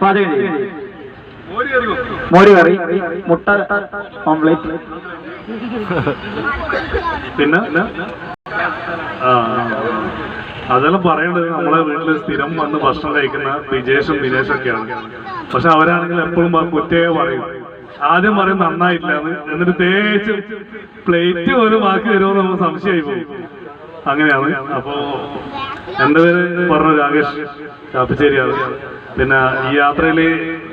പാചകം കറി മുട്ട ഓംപ്ലേറ്റ് പിന്നെ? അതെല്ലാം പറയേണ്ടത് നമ്മളെ വീട്ടിൽ സ്ഥിരം വന്ന് ഭക്ഷണം കഴിക്കുന്ന വിജേഷും വിനേഷും ഒക്കെയാണ് പക്ഷെ അവരാണെങ്കിൽ എപ്പോഴും കുറ്റേ പറയും. ആദ്യം പറയും എന്ന് എന്നിട്ട് തേച്ച് പ്ലേറ്റ് പോലും ബാക്കി തരുമോ നമ്മൾ സംശയമായി പോകും. അങ്ങനെയാണ്. അപ്പോ എന്റെ പേര് പറഞ്ഞു രാകേഷ് ചാപ്പിച്ചേരിയാണ്. പിന്നെ ഈ യാത്രയിൽ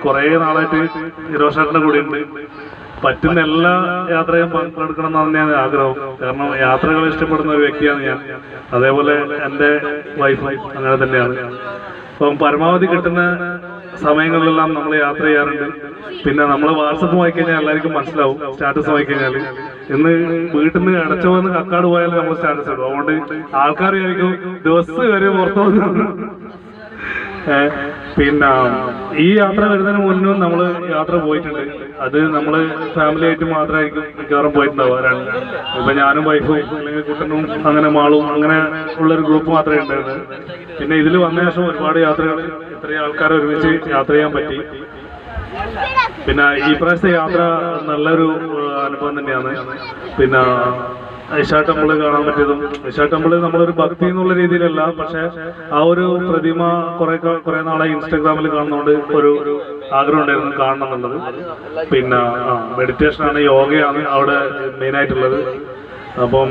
കുറേ നാളായിട്ട് ഹിരോഷേട്ടന്റെ കൂടെ ഉണ്ട് പറ്റുന്ന എല്ലാ യാത്രയും പങ്കെടുക്കണം എന്നാണ് ഞാൻ ആഗ്രഹം. കാരണം യാത്രകൾ ഇഷ്ടപ്പെടുന്ന ഒരു വ്യക്തിയാണ് ഞാൻ. അതേപോലെ എന്റെ വൈഫ് അങ്ങനെ തന്നെയാണ്. അപ്പം പരമാവധി കിട്ടുന്ന സമയങ്ങളിലെല്ലാം നമ്മൾ യാത്ര ചെയ്യാറുണ്ട്. പിന്നെ നമ്മൾ വാട്സപ്പ് വായിക്കഴിഞ്ഞാൽ എല്ലാവർക്കും മനസ്സിലാവും സ്റ്റാറ്റസ് വായിക്കഴിഞ്ഞാൽ. ഇന്ന് വീട്ടിൽ നിന്ന് അടച്ചു വന്ന് കക്കാട് പോയാൽ നമ്മൾ സ്റ്റാറ്റസ് ഇടും. അതുകൊണ്ട് ആൾക്കാർ വിചാരിക്കും ദിവസം വരെ പുറത്തു വന്ന് പിന്നെ ഈ യാത്ര വരുന്നതിന് മുന്നും നമ്മൾ യാത്ര പോയിട്ടുണ്ട്. അത് നമ്മൾ ഫാമിലി ആയിട്ട് മാത്രമായിരിക്കും മിക്കവാറും പോയിട്ടുണ്ടാവുക ഇപ്പൊ ഞാനും വൈഫും അല്ലെങ്കിൽ കുട്ടനും അങ്ങനെ മാളും അങ്ങനെ ഉള്ളൊരു ഗ്രൂപ്പ് മാത്രമേ ഉണ്ടായിരുന്നു പിന്നെ ഇതിൽ വന്ന ശേഷം ഒരുപാട് യാത്രകൾ ഇത്രയും ആൾക്കാരെ ഒരുമിച്ച് യാത്ര ചെയ്യാൻ പറ്റി. പിന്നെ ഈ പ്രാവശ്യത്തെ യാത്ര നല്ലൊരു അനുഭവം തന്നെയാണ്. പിന്നെ ഇഷാ ടെമ്പിൾ കാണാൻ പറ്റിയതും ഐഷാ ടെമ്പിൾ നമ്മളൊരു ഭക്തി എന്നുള്ള രീതിയിലല്ല പക്ഷെ ആ ഒരു പ്രതിമ കുറെ കുറെ നാളായി ഇൻസ്റ്റാഗ്രാമിൽ കാണുന്നതുകൊണ്ട് ഒരു ആഗ്രഹം ഉണ്ടായിരുന്നു കാണണം എന്നുള്ളത്. പിന്നെ മെഡിറ്റേഷൻ ആണ് യോഗയാണ് അവിടെ മെയിൻ ആയിട്ടുള്ളത്. അപ്പം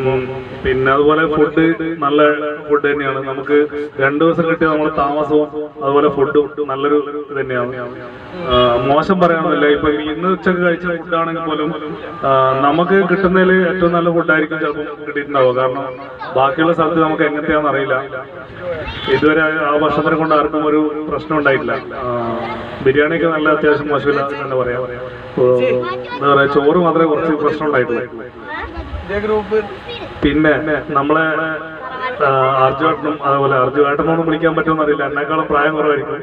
പിന്നെ അതുപോലെ ഫുഡ് നല്ല ഫുഡ് തന്നെയാണ്. നമുക്ക് രണ്ടു ദിവസം കിട്ടിയ നമ്മുടെ താമസവും അതുപോലെ ഫുഡും നല്ലൊരു തന്നെയാണ്. മോശം പറയാനൊന്നുമില്ല. ഇപ്പൊ ഇന്ന് ഉച്ചയ്ക്ക് കഴിച്ച ഫുഡാണെങ്കിൽ പോലും നമുക്ക് കിട്ടുന്നതിൽ ഏറ്റവും നല്ല ഫുഡായിരിക്കും ചിലപ്പോൾ കിട്ടിയിട്ടുണ്ടാവുക. കാരണം ബാക്കിയുള്ള സ്ഥലത്ത് നമുക്ക് എങ്ങനത്തെയാണെന്ന് അറിയില്ല. ഇതുവരെ ആ ഭക്ഷണത്തിനെ കൊണ്ട് ആർക്കും ഒരു പ്രശ്നം ഉണ്ടായിട്ടില്ല. ബിരിയാണി ബിരിയാണിയൊക്കെ നല്ല അത്യാവശ്യം മോശമില്ല എന്ന് തന്നെ പറയാം. എന്താ പറയാ ചോറ് മാത്രമേ കുറച്ച് പ്രശ്നം ഉണ്ടായിട്ടുള്ളൂ. പിന്നെ നമ്മളെ അർജുവേട്ടനും അതുപോലെ അർജുവേട്ടനൊന്നും വിളിക്കാൻ പറ്റുമെന്ന് അറിയില്ല എന്നെക്കാളും പ്രായം കുറവായിരിക്കും.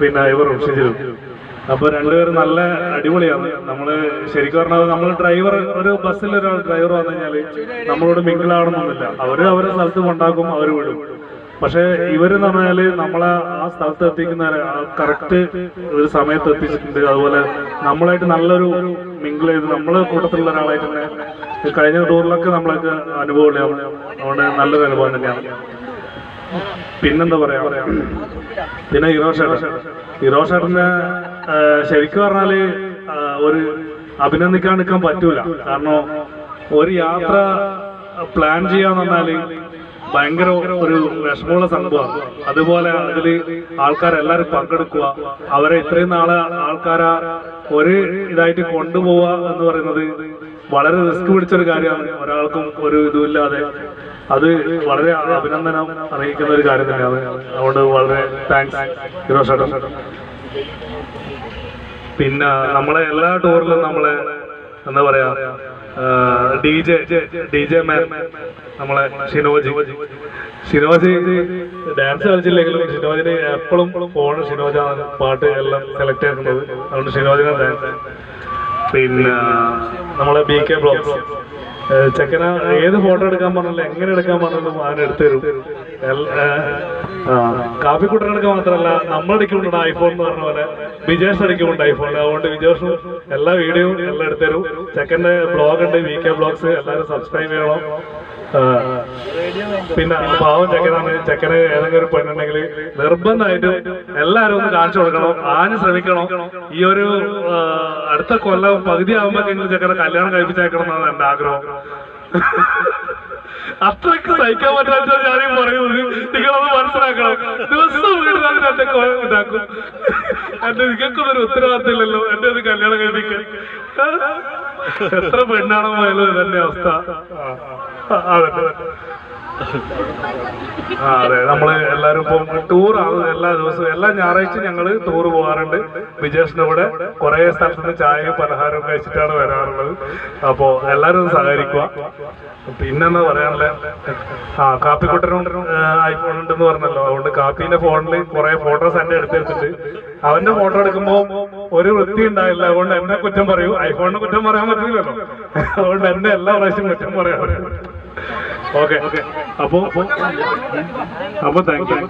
പിന്നെ ഇവർ ഋഷിജിലും അപ്പൊ രണ്ടുപേരും നല്ല അടിപൊളിയാണ്. നമ്മൾ ശരിക്കും പറഞ്ഞാൽ നമ്മൾ ഡ്രൈവർ ഒരു ബസ്സിൽ ഒരാൾ ഡ്രൈവർ വന്നു കഴിഞ്ഞാൽ നമ്മളോട് മിങ്കിളാവണമെന്നൊന്നുമില്ല അവർ അവരെ സ്ഥലത്ത് കൊണ്ടാക്കും അവർ വിടും. പക്ഷെ ഇവരെന്ന് പറഞ്ഞാൽ നമ്മളെ ആ സ്ഥലത്ത് എത്തിക്കുന്ന കറക്റ്റ് ഒരു സമയത്ത് എത്തിച്ചിട്ടുണ്ട്. അതുപോലെ നമ്മളായിട്ട് നല്ലൊരു മിങ്കിൾ ചെയ്ത് നമ്മളെ കൂട്ടത്തിലുള്ള ഒരാളായിട്ട് തന്നെ ഈ കഴിഞ്ഞ ടൂറിലൊക്കെ നമ്മളൊക്കെ അനുഭവമില്ല അതുകൊണ്ട് നല്ലൊരു അനുഭവം തന്നെയാണ്. പിന്നെന്താ പറയാ? പിന്നെ ഹീറോഷേട്ടൻ ഹിറോഷേട്ടന് ശരിക്കും പറഞ്ഞാൽ ഒരു അഭിനന്ദിക്കാൻ നിൽക്കാൻ പറ്റൂല. കാരണം ഒരു യാത്ര പ്ലാൻ ചെയ്യാന്ന് പറഞ്ഞാൽ ഭയങ്കര ഒരു വിഷമമുള്ള സംഭവമാണ്. അതുപോലെ അതിൽ ആൾക്കാരെല്ലാരും പങ്കെടുക്കുക അവരെ ഇത്രയും നാളെ ആൾക്കാരെ ഒരു ഇതായിട്ട് കൊണ്ടുപോവുക എന്ന് പറയുന്നത് വളരെ റിസ്ക് പിടിച്ചൊരു കാര്യമാണ്. ഒരാൾക്കും ഒരു ഇതുമില്ലാതെ അത് വളരെ അഭിനന്ദനം അറിയിക്കുന്ന ഒരു കാര്യം തന്നെയാണ്. അതുകൊണ്ട് വളരെ താങ്ക്സ് ഹീറോ ചേട്ടൻ പിന്നെ നമ്മളെ എല്ലാ ടൂറിലും നമ്മളെ എന്താ പറയാ D J D J man നമ്മളെ ഷിനോജി. ഷിനോജി ഡാൻസ് കളിച്ചില്ലെങ്കിലും ഷിനോജിന് എപ്പോഴും ഫോണ് ഷിനോജാണ് പാട്ട് എല്ലാം സെലക്ട് ചെയ്തിട്ടുണ്ട് അതുകൊണ്ട് ഷിനോജിനെ ഡാൻസ് പിന്നെ നമ്മളെ ബി കെ ബ്ലോക്ക് ചെക്കന ഏത് ഫോട്ടോ എടുക്കാൻ പറഞ്ഞാലും എങ്ങനെ എടുക്കാൻ പറഞ്ഞാലും അവൻ എടുത്തു തരും. കാപ്പിക്കുട്ടൻ എടുക്കാൻ മാത്രമല്ല നമ്മൾ അടിക്കുന്നുണ്ട് ഐഫോൺ എന്ന് പറഞ്ഞ പോലെ വിജേഷ് അടിക്കുന്നുണ്ട് ഐഫോൺ അതുകൊണ്ട് വിജേഷും എല്ലാ വീഡിയോയും എല്ലാം എടുത്തരും ചെക്കന്റെ ബ്ലോഗ് ഉണ്ട് വി കെ ബ്ലോഗ്സ് എല്ലാവരും സബ്സ്ക്രൈബ് ചെയ്യണം. പിന്നെ പാവം ചെക്കനാണ്. ചെക്കന് ഏതെങ്കിലും ഒരു പെണ്ണുണ്ടെങ്കിൽ നിർബന്ധമായിട്ടും എല്ലാവരും ഒന്ന് കാണിച്ചു കൊടുക്കണം. ആഞ്ഞ് ശ്രമിക്കണം. ഈ ഒരു അടുത്ത കൊല്ലം പകുതി ആകുമ്പോഴേക്കെങ്കിലും ചെക്കനെ കല്യാണം കഴിപ്പിച്ചേക്കണം എന്നാണ് എന്റെ ആഗ്രഹം. അത്രയ്ക്ക് സഹിക്കാൻ പറ്റാത്ത ഞാൻ പറയുന്നത് നിങ്ങളത് മനസ്സിലാക്കണം. ദിവസം വീട്ടിലാണ് എന്റെ ഇതാക്കും. എന്റെ നിങ്ങൾക്കൊന്നും ഒരു ഉത്തരവാദിത്തം ഇല്ലല്ലോ എന്റെ ഒരു കല്യാണം കഴിപ്പിക്കാൻ. എത്ര പെണ്ണാണോ പോയാലും ഇതന്നെ അവസ്ഥ. ആ അതെ. നമ്മൾ എല്ലാരും ഇപ്പം ടൂറാണ് എല്ലാ ദിവസവും എല്ലാ ഞായറാഴ്ചയും ഞങ്ങൾ ടൂർ പോകാറുണ്ട്. വിജേഷിന്റെ കൂടെ കുറെ സ്ഥലത്ത് നിന്ന് ചായയും പലഹാരവും കഴിച്ചിട്ടാണ് വരാറുള്ളത്. അപ്പോ എല്ലാരും ഒന്ന് സഹകരിക്കുക. പിന്നെന്താ പറയാനുള്ളത് ആ കാപ്പിക്കുട്ടനും ഐഫോൺ ഉണ്ടെന്ന് പറഞ്ഞല്ലോ. അതുകൊണ്ട് കാപ്പിന്റെ ഫോണിൽ കുറെ ഫോട്ടോസ് എന്നെ എടുത്തെടുത്തിട്ട് അവന്റെ ഫോട്ടോ എടുക്കുമ്പോ ഒരു വൃത്തി ഉണ്ടായില്ല. അതുകൊണ്ട് എന്നെ കുറ്റം പറയൂ. ഐഫോണിനെ കുറ്റം പറയാൻ പറ്റില്ലല്ലോ. അതുകൊണ്ട് എന്നെ എല്ലാ പ്രാവശ്യം കുറ്റം പറയാൻ ഓക്കെ. അപ്പോ അപ്പോ താങ്ക് യു